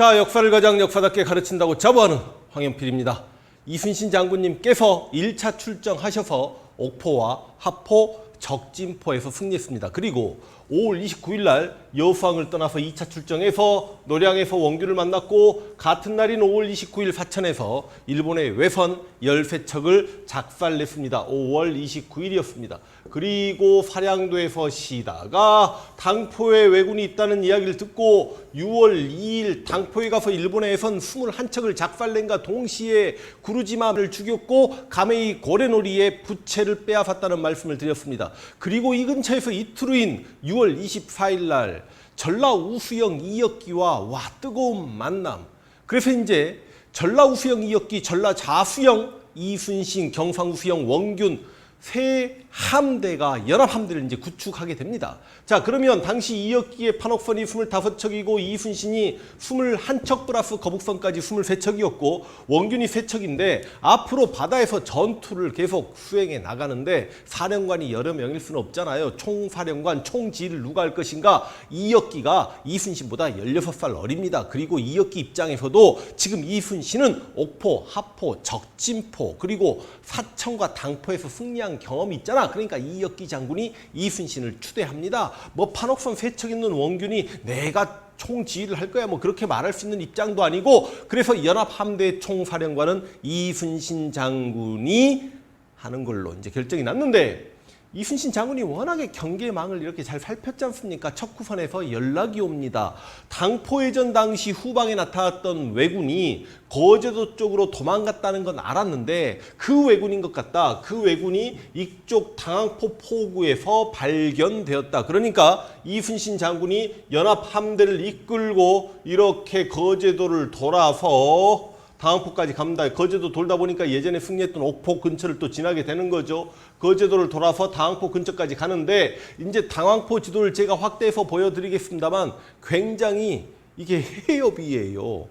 자, 역사를 가장 역사답게 가르친다고 자부하는 황현필입니다. 이순신 장군님께서 1차 출정하셔서 옥포와 하포, 적진포에서 승리했습니다. 그리고 5월 29일 날 여수항을 떠나서 2차 출정해서 노량에서 원규를 만났고 같은 날인 5월 29일 사천에서 일본의 외선 열세척을 작살냈습니다. 5월 29일이었습니다. 그리고 사량도에서 쉬다가 당포에 왜군이 있다는 이야기를 듣고 6월 2일 당포에 가서 일본의 외선 21척을 작살낸과 동시에 구루지마를 죽였고 가메이 고래놀이의 부채를 빼앗았다는 말씀을 드렸습니다. 그리고 이 근처에서 이틀 후인 6월 24일 날 전라 우수영 이역기와 와 뜨거운 만남. 그래서 이제 전라 우수영 이역기, 전라 자수영 이순신, 경상우수영 원균 세 함대가 연합 함대를 이제 구축하게 됩니다. 자, 그러면 당시 이역기의 판옥선이 25척이고 이순신이 21척 플러스 거북선까지 23척이었고 원균이 3척인데 앞으로 바다에서 전투를 계속 수행해 나가는데 사령관이 여러 명일 수는 없잖아요. 총사령관, 총지휘를 누가 할 것인가? 이역기가 이순신보다 16살 어립니다. 그리고 이역기 입장에서도 지금 이순신은 옥포, 하포, 적진포 그리고 사천과 당포에서 승리한 경험이 있잖아. 그러니까 이역기 장군이 이순신을 추대합니다. 뭐 판옥선 세척 있는 원균이 내가 총지휘를 할 거야 뭐 그렇게 말할 수 있는 입장도 아니고 그래서 연합함대 총사령관은 이순신 장군이 하는 걸로 이제 결정이 났는데 이순신 장군이 워낙에 경계망을 이렇게 잘 살폈지 않습니까? 척후선에서 연락이 옵니다. 당포해전 당시 후방에 나타났던 왜군이 거제도 쪽으로 도망갔다는 건 알았는데 그 왜군인 것 같다. 그 왜군이 이쪽 당항포 포구에서 발견되었다. 그러니까 이순신 장군이 연합 함대를 이끌고 이렇게 거제도를 돌아서 당항포까지 갑니다. 거제도 돌다 보니까 예전에 승리했던 옥포 근처를 또 지나게 되는 거죠. 거제도를 돌아서 당항포 근처까지 가는데 이제 당항포 지도를 제가 확대해서 보여드리겠습니다만 굉장히 이게 해협이에요.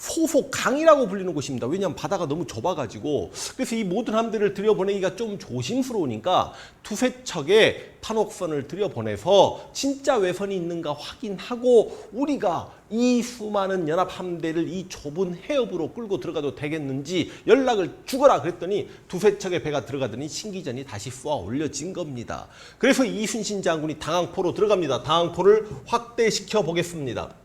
소속 강이라고 불리는 곳입니다. 왜냐하면 바다가 너무 좁아가지고 그래서 이 모든 함대를 들여보내기가 좀 조심스러우니까 두세 척의 판옥선을 들여보내서 진짜 외선이 있는가 확인하고 우리가 이 수많은 연합 함대를 이 좁은 해협으로 끌고 들어가도 되겠는지 연락을 주거라 그랬더니 두세 척의 배가 들어가더니 신기전이 다시 쏘아 올려진 겁니다. 그래서 이순신 장군이 당항포로 들어갑니다. 당항포를 확대시켜 보겠습니다.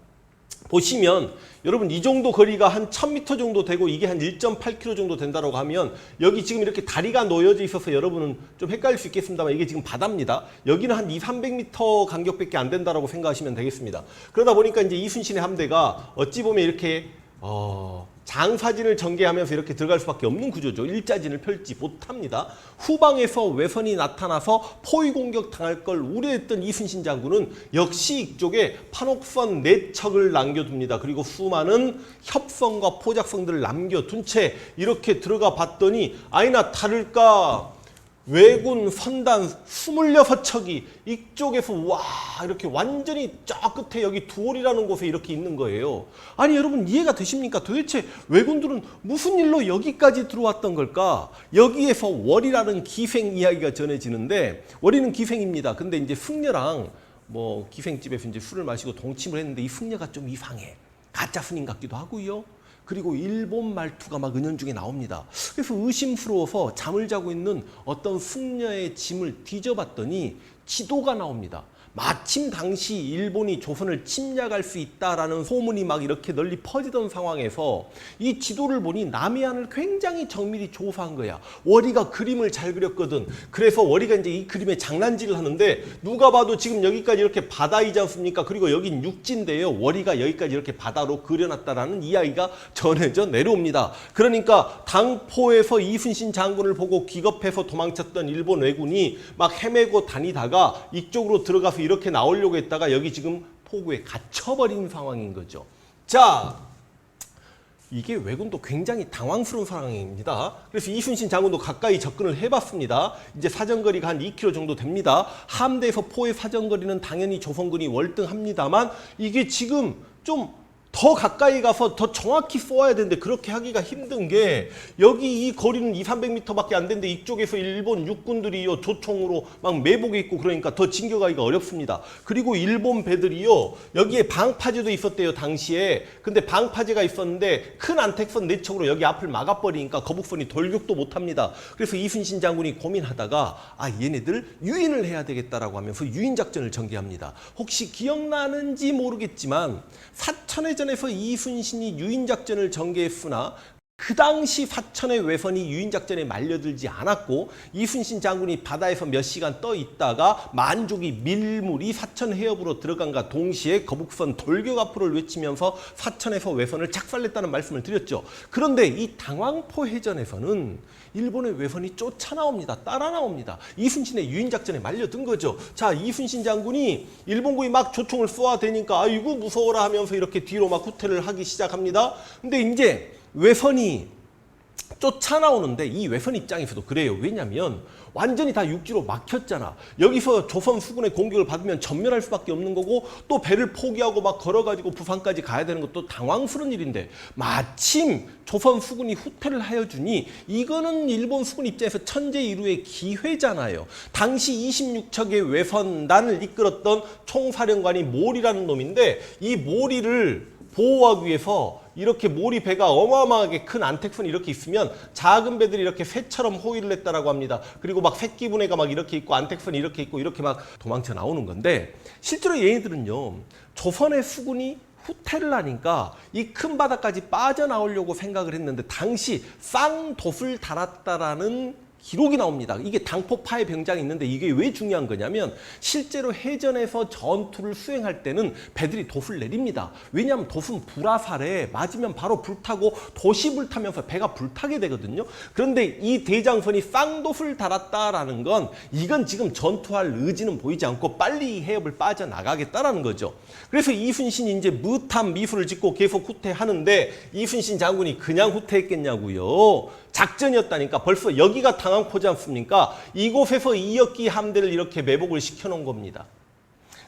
보시면 여러분 이 정도 거리가 한 1000m 정도 되고 이게 한 1.8km 정도 된다고 하면 여기 지금 이렇게 다리가 놓여져 있어서 여러분은 좀 헷갈릴 수 있겠습니다만 이게 지금 바다입니다. 여기는 한 2, 300m 간격밖에 안 된다라고 생각하시면 되겠습니다. 그러다 보니까 이제 이순신의 함대가 어찌 보면 이렇게 어, 장사진을 전개하면서 이렇게 들어갈 수밖에 없는 구조죠. 일자진을 펼지 못합니다. 후방에서 외선이 나타나서 포위 공격 당할 걸 우려했던 이순신 장군은 역시 이쪽에 판옥선 네 척을 남겨둡니다. 그리고 수많은 협성과 포작성들을 남겨둔 채 이렇게 들어가 봤더니 아니나 다를까 왜군 선단 26척이 이쪽에서 와 이렇게 완전히 저 끝에 여기 두월이라는 곳에 이렇게 있는 거예요. 아니 여러분 이해가 되십니까? 도대체 왜군들은 무슨 일로 여기까지 들어왔던 걸까? 여기에서 월이라는 기생 이야기가 전해지는데 월이는 기생입니다. 근데 이제 승려랑 뭐 기생집에서 이제 술을 마시고 동침을 했는데 이 승려가 좀 이상해. 가짜 스님 같기도 하고요. 그리고 일본 말투가 막 은연중에 나옵니다. 그래서 의심스러워서 잠을 자고 있는 어떤 승려의 짐을 뒤져봤더니 지도가 나옵니다. 마침 당시 일본이 조선을 침략할 수 있다라는 소문이 막 이렇게 널리 퍼지던 상황에서 이 지도를 보니 남해안을 굉장히 정밀히 조사한 거야. 월이가 그림을 잘 그렸거든. 그래서 월이가 이제 이 그림에 장난질을 하는데 누가 봐도 지금 여기까지 이렇게 바다이지 않습니까? 그리고 여긴 육지인데요. 월이가 여기까지 이렇게 바다로 그려놨다라는 이야기가 전해져 내려옵니다. 그러니까 당포에서 이순신 장군을 보고 기겁해서 도망쳤던 일본 왜군이 막 헤매고 다니다가 이쪽으로 들어가서 이렇게 나오려고 했다가 여기 지금 포구에 갇혀버린 상황인 거죠. 자, 이게 왜군도 굉장히 당황스러운 상황입니다. 그래서 이순신 장군도 가까이 접근을 해봤습니다. 이제 사정거리가 한 2km 정도 됩니다. 함대에서 포의 사정거리는 당연히 조선군이 월등합니다만 이게 지금 좀 더 가까이 가서 더 정확히 쏘아야 되는데 그렇게 하기가 힘든 게 여기 이 거리는 2, 300m밖에 안 되는데 이쪽에서 일본 육군들이요 조총으로 막 매복에 있고 그러니까 더 진격하기가 어렵습니다. 그리고 일본 배들이요 여기에 방파제도 있었대요 당시에. 근데 방파제가 있었는데 큰 안택선 내척으로 여기 앞을 막아버리니까 거북선이 돌격도 못합니다. 그래서 이순신 장군이 고민하다가 아 얘네들 유인을 해야 되겠다라고 하면서 유인 작전을 전개합니다. 혹시 기억나는지 모르겠지만 사천회전 에서 이순신이 유인 작전을 전개했으나 그 당시 사천의 외선이 유인 작전에 말려들지 않았고 이순신 장군이 바다에서 몇 시간 떠 있다가 만족이 밀물이 사천 해협으로 들어간과 동시에 거북선 돌격 앞으로를 외치면서 사천에서 외선을 작살냈다는 말씀을 드렸죠. 그런데 이 당왕포 해전에서는 일본의 외선이 쫓아 나옵니다. 따라 나옵니다. 이순신의 유인 작전에 말려든 거죠. 자, 이순신 장군이 일본군이 막 조총을 쏘아대니까 아이고 무서워라 하면서 이렇게 뒤로 막 후퇴를 하기 시작합니다. 근데 이제 외선이 쫓아 나오는데 이 외선 입장에서도 그래요. 왜냐면 완전히 다 육지로 막혔잖아. 여기서 조선 수군의 공격을 받으면 전멸할 수밖에 없는 거고 또 배를 포기하고 막 걸어가지고 부산까지 가야 되는 것도 당황스러운 일인데 마침 조선 수군이 후퇴를 하여 주니 이거는 일본 수군 입장에서 천재일우의 기회잖아요. 당시 26척의 외선단을 이끌었던 총사령관이 몰이라는 놈인데 이 몰이를 보호하기 위해서 이렇게 모리 배가 어마어마하게 큰 안택선이 이렇게 있으면 작은 배들이 이렇게 새처럼 호위를 했다라고 합니다. 그리고 막 새끼 분해가 막 이렇게 있고 안택선이 이렇게 있고 이렇게 막 도망쳐 나오는 건데 실제로 얘네들은요 조선의 수군이 후퇴를 하니까 이 큰 바다까지 빠져나오려고 생각을 했는데 당시 쌍돛을 달았다라는 기록이 나옵니다. 이게 당포파의 병장이 있는데 이게 왜 중요한 거냐면 실제로 해전에서 전투를 수행할 때는 배들이 돛을 내립니다. 왜냐하면 돛은 불화살에 맞으면 바로 불타고 돛이 불타면서 배가 불타게 되거든요. 그런데 이 대장선이 쌍돛을 달았다라는 건 이건 지금 전투할 의지는 보이지 않고 빨리 이 해협을 빠져나가겠다라는 거죠. 그래서 이순신이 이제 무탄 미술을 짓고 계속 후퇴하는데 이순신 장군이 그냥 후퇴했겠냐고요. 작전이었다니까 벌써 여기가 당 황포지 않습니까? 이곳에서 이역기 함대를 이렇게 매복을 시켜놓은 겁니다.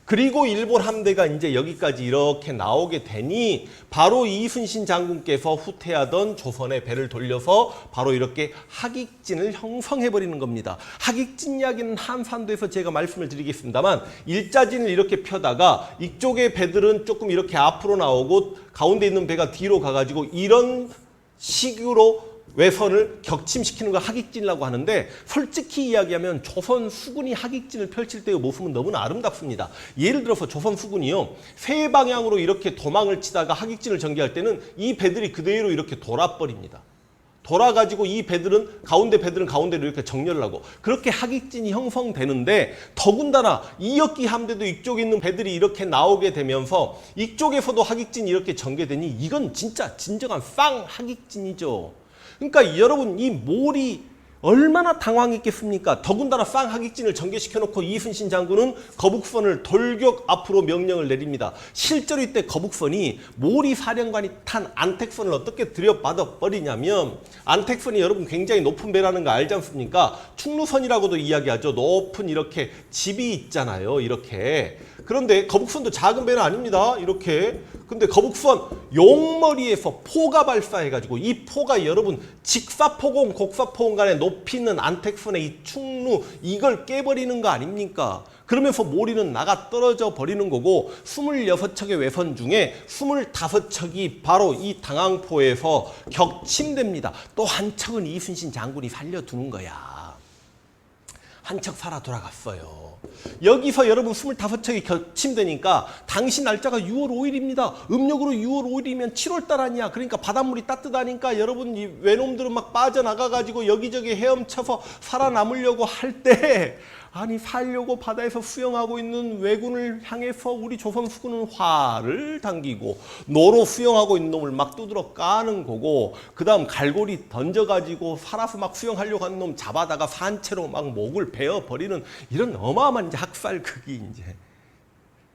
그리고 일본 함대가 이제 여기까지 이렇게 나오게 되니 바로 이순신 장군께서 후퇴하던 조선의 배를 돌려서 바로 이렇게 하객진을 형성해 버리는 겁니다. 하객진 이야기는 한산도에서 제가 말씀을 드리겠습니다만 일자진을 이렇게 펴다가 이쪽의 배들은 조금 이렇게 앞으로 나오고 가운데 있는 배가 뒤로 가가지고 이런 식으로 외선을 격침시키는 걸 하객진이라고 하는데 솔직히 이야기하면 조선 수군이 하객진을 펼칠 때의 모습은 너무나 아름답습니다. 예를 들어서 조선 수군이요. 세 방향으로 이렇게 도망을 치다가 하객진을 전개할 때는 이 배들이 그대로 이렇게 돌아버립니다. 돌아가지고 이 배들은 가운데 배들은 가운데로 이렇게 정렬을 하고 그렇게 하객진이 형성되는데 더군다나 이역기 함대도 이쪽에 있는 배들이 이렇게 나오게 되면서 이쪽에서도 하객진이 이렇게 전개되니 이건 진짜 진정한 쌍 하객진이죠. 그러니까 여러분 이 몰이 얼마나 당황했겠습니까? 더군다나 쌍 하객진을 전개시켜 놓고 이순신 장군은 거북선을 돌격 앞으로 명령을 내립니다. 실제로 이때 거북선이 모리 사령관이 탄 안택선을 어떻게 들여받아 버리냐면 안택선이 여러분 굉장히 높은 배라는 거 알지 않습니까? 충루선이라고도 이야기하죠. 높은 이렇게 집이 있잖아요. 이렇게. 그런데 거북선도 작은 배는 아닙니다. 이렇게. 근데 거북선 용머리에서 포가 발사해가지고 이 포가 여러분 직사포공, 곡사포공 간에 높이 있는 안택선의 이 충루 이걸 깨버리는 거 아닙니까? 그러면서 모리는 나가 떨어져 버리는 거고 26척의 외선 중에 25척이 바로 이 당항포에서 격침됩니다. 또 한 척은 이순신 장군이 살려두는 거야. 한 척 살아 돌아갔어요. 여기서 여러분 25척이 격침되니까 당시 날짜가 6월 5일입니다. 음력으로 6월 5일이면 7월 달 아니야. 그러니까 바닷물이 따뜻하니까 여러분 이 외놈들은 막 빠져나가 가지고 여기저기 헤엄쳐서 살아남으려고 할 때 아니 살려고 바다에서 수영하고 있는 왜군을 향해서 우리 조선 수군은 화를 당기고 노로 수영하고 있는 놈을 막 두드러 까는 거고 그다음 갈고리 던져가지고 살아서 막 수영하려고 하는 놈 잡아다가 산채로 막 목을 베어 버리는 이런 어마어마한 이제 학살극이 이제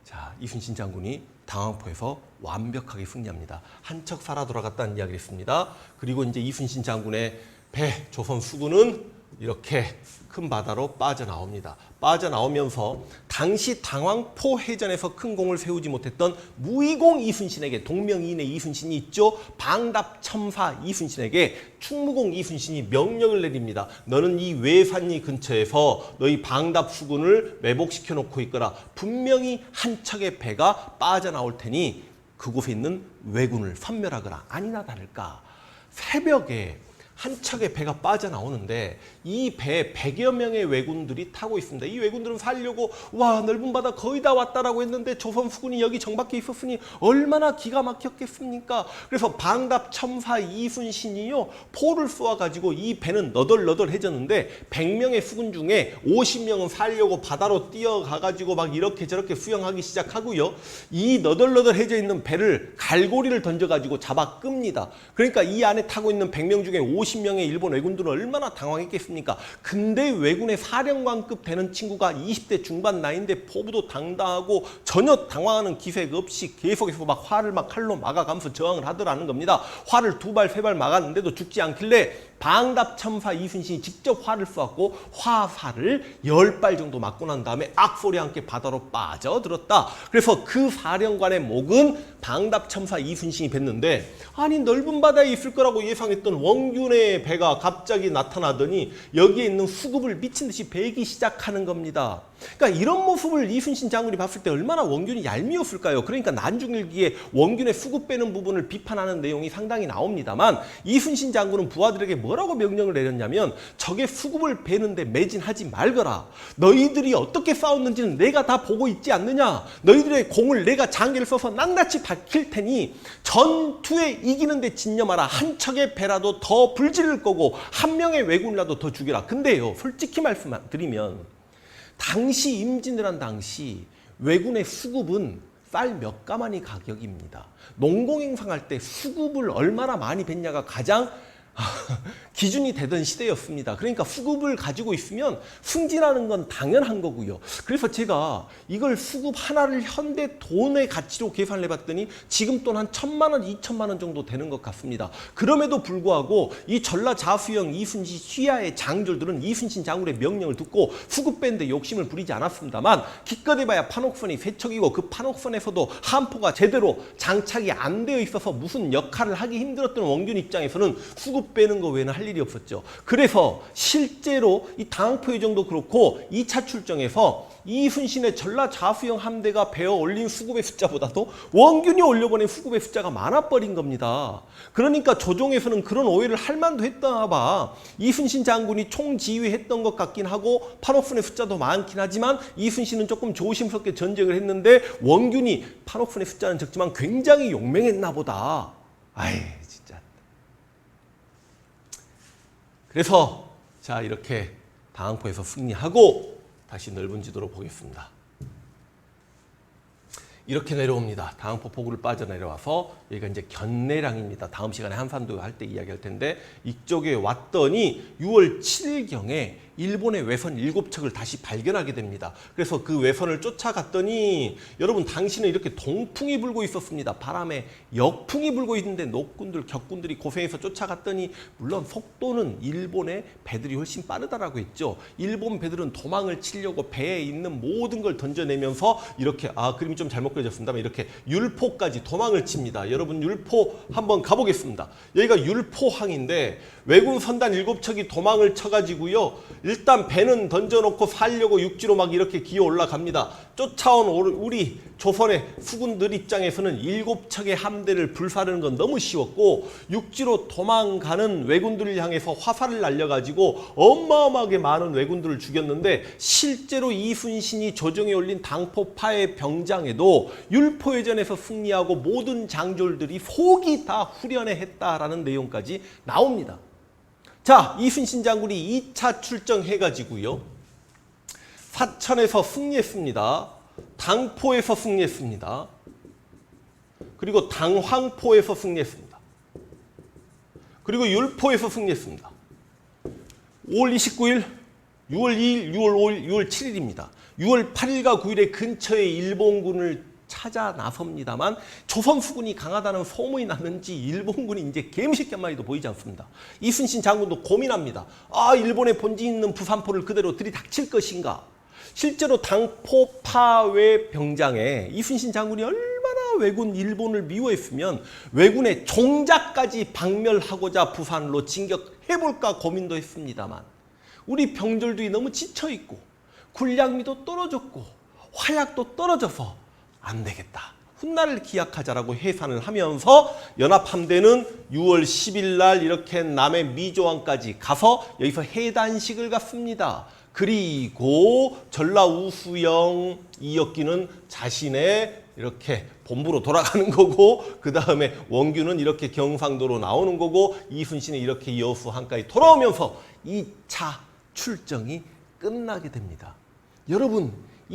자 이순신 장군이 당황포에서 완벽하게 승리합니다. 한 척 살아 돌아갔다는 이야기를 했습니다. 그리고 이제 이순신 장군의 배 조선 수군은 이렇게 큰 바다로 빠져나옵니다. 빠져나오면서 당시 당황포 해전에서 큰 공을 세우지 못했던 무의공 이순신에게 동명이인의 이순신이 있죠. 방답첨사 이순신에게 충무공 이순신이 명령을 내립니다. 너는 이 외산리 근처에서 너희 방답 수군을 매복시켜 놓고 있거라. 분명히 한 척의 배가 빠져나올 테니 그곳에 있는 왜군을 섬멸하거라. 아니나 다를까. 새벽에 한 척의 배가 빠져나오는데 이 배에 100여 명의 왜군들이 타고 있습니다. 이 왜군들은 살려고 와 넓은 바다 거의 다 왔다라고 했는데 조선 수군이 여기 정박해 있었으니 얼마나 기가 막혔겠습니까? 그래서 방답 첨사 이순신이요 포를 쏘아가지고 이 배는 너덜너덜해졌는데 100명의 수군 중에 50명은 살려고 바다로 뛰어가가지고 막 이렇게 저렇게 수영하기 시작하고요. 이 너덜너덜해져 있는 배를 갈고리를 던져가지고 잡아 끕니다. 그러니까 이 안에 타고 있는 100명 중에 50 명의 일본 왜군들은 얼마나 당황했겠습니까? 근데 왜군의 사령관급 되는 친구가 20대 중반 나이인데 포부도 당당하고 전혀 당황하는 기색 없이 계속해서 막 화를 막 칼로 막아가면서 저항을 하더라는 겁니다. 화를 두 발, 세 발 막았는데도 죽지 않길래 방답첨사 이순신이 직접 화를 쏘았고 화살을 열 발 정도 맞고 난 다음에 악소리와 함께 바다로 빠져들었다. 그래서 그 사령관의 목은 방답첨사 이순신이 뵀는데 아니 넓은 바다에 있을 거라고 예상했던 원균의 배가 갑자기 나타나더니 여기에 있는 수급을 미친 듯이 베기 시작하는 겁니다. 그러니까 이런 모습을 이순신 장군이 봤을 때 얼마나 원균이 얄미웠을까요? 그러니까 난중일기에 원균의 수급 빼는 부분을 비판하는 내용이 상당히 나옵니다만 이순신 장군은 부하들에게 뭐라고 명령을 내렸냐면 적의 수급을 베는데 매진하지 말거라. 너희들이 어떻게 싸웠는지는 내가 다 보고 있지 않느냐. 너희들의 공을 내가 장기를 써서 낱낱이 밝힐 테니 전투에 이기는 데 진념하라. 한 척의 배라도 더 불지를 거고 한 명의 왜군이라도 더 죽여라. 근데요, 솔직히 말씀드리면 당시 임진왜란 당시 왜군의 수급은 쌀 몇 가마니 가격입니다. 농공행상할 때 수급을 얼마나 많이 뱉냐가 가장 기준이 되던 시대였습니다. 그러니까 수급을 가지고 있으면 승진하는 건 당연한 거고요. 그래서 제가 이걸 수급 하나를 현대 돈의 가치로 계산을 해봤더니 지금 돈 한 천만 원, 이천만 원 정도 되는 것 같습니다. 그럼에도 불구하고 이 전라 자수영 이순신 시야의 장졸들은 이순신 장군의 명령을 듣고 수급 밴드 욕심을 부리지 않았습니다만 기껏해봐야 판옥선이 세척이고 그 판옥선에서도 한포가 제대로 장착이 안 되어 있어서 무슨 역할을 하기 힘들었던 원균 입장에서는 수급 빼는 거 외에는 할 일이 없었죠. 그래서 실제로 이 당포의 정도 그렇고 2차 출정에서 이순신의 전라 자수영 함대가 베어 올린 수급의 숫자보다도 원균이 올려보낸 수급의 숫자가 많아버린 겁니다. 그러니까 조정에서는 그런 오해를 할 만도 했다나 봐. 이순신 장군이 총지휘했던 것 같긴 하고 판옥순의 숫자도 많긴 하지만 이순신은 조금 조심스럽게 전쟁을 했는데 원균이 판옥순의 숫자는 적지만 굉장히 용맹했나 보다. 아이 진짜. 그래서 자 이렇게 당항포에서 승리하고 다시 넓은 지도로 보겠습니다. 이렇게 내려옵니다. 당항포 포구를 빠져내려와서 여기가 이제 견내량입니다. 다음 시간에 한산도 할 때 이야기할 텐데 이쪽에 왔더니 6월 7일경에 일본의 외선 7척을 다시 발견하게 됩니다. 그래서 그 외선을 쫓아갔더니 여러분 당신은 이렇게 동풍이 불고 있었습니다. 바람에 역풍이 불고 있는데 녹군들 격군들이 고생해서 쫓아갔더니 물론 속도는 일본의 배들이 훨씬 빠르다라고 했죠. 일본 배들은 도망을 치려고 배에 있는 모든 걸 던져내면서 이렇게 아 그림이 좀 잘못 그려졌습니다. 이렇게 율포까지 도망을 칩니다. 여러분 율포 한번 가보겠습니다. 여기가 율포항인데 왜군 선단 7척이 도망을 쳐가지고요. 일단 배는 던져놓고 살려고 육지로 막 이렇게 기어 올라갑니다. 쫓아온 우리 조선의 수군들 입장에서는 일곱 척의 함대를 불사르는 건 너무 쉬웠고 육지로 도망가는 왜군들을 향해서 화살을 날려가지고 어마어마하게 많은 왜군들을 죽였는데 실제로 이순신이 조정에 올린 당포파의 병장에도 율포해전에서 승리하고 모든 장졸들이 속이 다 후련해 했다라는 내용까지 나옵니다. 자, 이순신 장군이 2차 출정해가지고요. 사천에서 승리했습니다. 당포에서 승리했습니다. 그리고 당황포에서 승리했습니다. 그리고 율포에서 승리했습니다. 5월 29일, 6월 2일, 6월 5일, 6월 7일입니다. 6월 8일과 9일에 근처에 일본군을 찾아 나섭니다만 조선 수군이 강하다는 소문이 났는지 일본군이 이제 마리도 보이지 않습니다. 이순신 장군도 고민합니다. 아 일본의 본진 있는 부산포를 그대로 들이닥칠 것인가? 실제로 당포 파괴 병장에 이순신 장군이 얼마나 왜군 일본을 미워했으면 왜군의 종자까지 박멸하고자 부산로 진격해볼까 고민도 했습니다만 우리 병졸들이 너무 지쳐있고 군량미도 떨어졌고 화약도 떨어져서 안 되겠다. 훗날을 기약하자라고 해산을 하면서 연합함대는 6월 10일 날 이렇게 남해 미조항까지 가서 여기서 해단식을 갖습니다. 그리고 전라 우수영 이혁기는 자신의 이렇게 본부로 돌아가는 거고 그 다음에 원규는 이렇게 경상도로 나오는 거고 이순신은 이렇게 여수 한까지 돌아오면서 2차 출정이 끝나게 됩니다. 여러분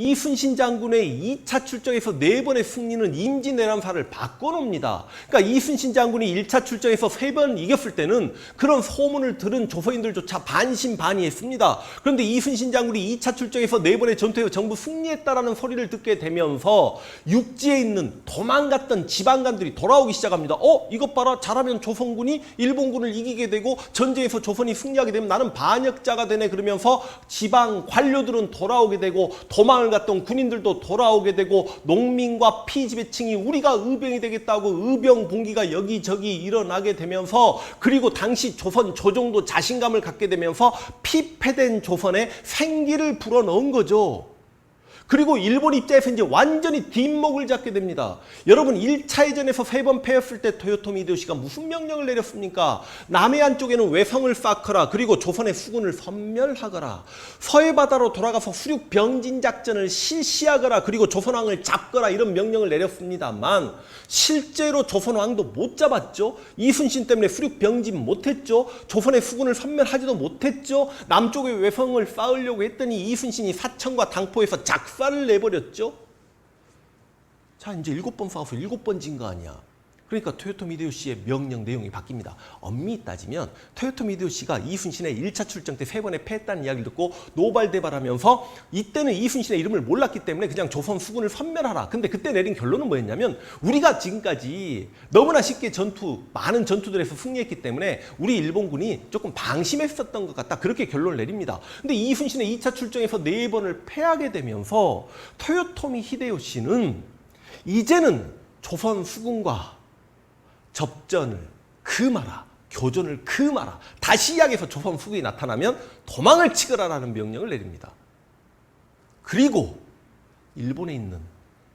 이순신 장군의 2차 출정에서 네 번의 승리는 임진왜란사를 바꿔놓습니다. 그러니까 이순신 장군이 1차 출정에서 세 번 이겼을 때는 그런 소문을 들은 조서인들조차 반신반의했습니다. 그런데 이순신 장군이 2차 출정에서 네 번의 전투에서 전부 승리했다라는 소리를 듣게 되면서 육지에 있는 도망갔던 지방관들이 돌아오기 시작합니다. 어? 이것 봐라. 잘하면 조선군이 일본군을 이기게 되고 전쟁에서 조선이 승리하게 되면 나는 반역자가 되네 그러면서 지방 관료들은 돌아오게 되고 도망을 갔던 군인들도 돌아오게 되고 농민과 피지배층이 우리가 의병이 되겠다고 의병 봉기가 여기저기 일어나게 되면서 그리고 당시 조선 조정도 자신감을 갖게 되면서 피폐된 조선에 생기를 불어넣은 거죠. 그리고 일본 입장에서 이제 완전히 뒷목을 잡게 됩니다. 여러분 1차 해전에서 세 번 패했을 때 토요토미 히데요시가 무슨 명령을 내렸습니까? 남해안 쪽에는 외성을 쌓거라. 그리고 조선의 수군을 섬멸하거라. 서해 바다로 돌아가서 수륙 병진 작전을 실시하거라. 그리고 조선왕을 잡거라. 이런 명령을 내렸습니다만 실제로 조선왕도 못 잡았죠. 이순신 때문에 수륙 병진 못했죠. 조선의 수군을 섬멸하지도 못했죠. 남쪽에 외성을 쌓으려고 했더니 이순신이 사천과 당포에서 작 사를 내버렸죠. 자 이제 일곱 번 싸워서 일곱 번 진 거 아니야. 그러니까 토요토미 히데요시의 명령 내용이 바뀝니다. 엄밀히 따지면 토요토미 히데요시가 이순신의 1차 출정 때 세 번에 패했다는 이야기를 듣고 노발대발하면서 이때는 이순신의 이름을 몰랐기 때문에 그냥 조선 수군을 섬멸하라. 근데 그때 내린 결론은 뭐였냐면 우리가 지금까지 너무나 쉽게 전투 많은 전투들에서 승리했기 때문에 우리 일본군이 조금 방심했었던 것 같다. 그렇게 결론을 내립니다. 근데 이순신의 2차 출정에서 네 번을 패하게 되면서 토요토미 히데요시는 이제는 조선 수군과 접전을 금하라. 교전을 금하라. 다시 이야기해서 조선 수군이 나타나면 도망을 치거라라는 명령을 내립니다. 그리고 일본에 있는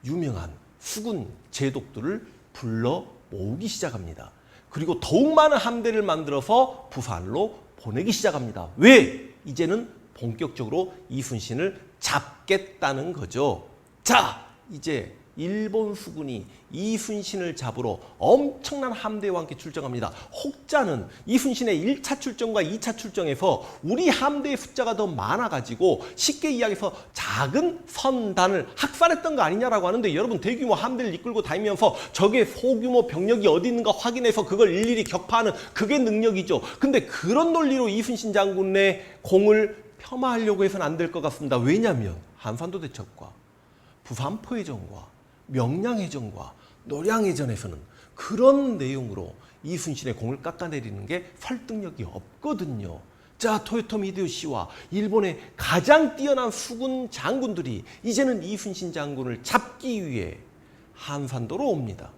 유명한 수군 제독들을 불러 모으기 시작합니다. 그리고 더욱 많은 함대를 만들어서 부산로 보내기 시작합니다. 왜? 이제는 본격적으로 이순신을 잡겠다는 거죠. 자, 이제 일본 수군이 이순신을 잡으러 엄청난 함대와 함께 출정합니다. 혹자는 이순신의 1차 출정과 2차 출정에서 우리 함대의 숫자가 더 많아가지고 쉽게 이야기해서 작은 선단을 학살했던 거 아니냐라고 하는데 여러분 대규모 함대를 이끌고 다니면서 적의 소규모 병력이 어디 있는가 확인해서 그걸 일일이 격파하는 그게 능력이죠. 근데 그런 논리로 이순신 장군의 공을 폄하하려고 해서는 안 될 것 같습니다. 왜냐하면 한산도 대첩과 부산포해전과 명량해전과 노량해전에서는 그런 내용으로 이순신의 공을 깎아내리는 게 설득력이 없거든요. 자, 토요토미 히데요시와 일본의 가장 뛰어난 수군 장군들이 이제는 이순신 장군을 잡기 위해 한산도로 옵니다.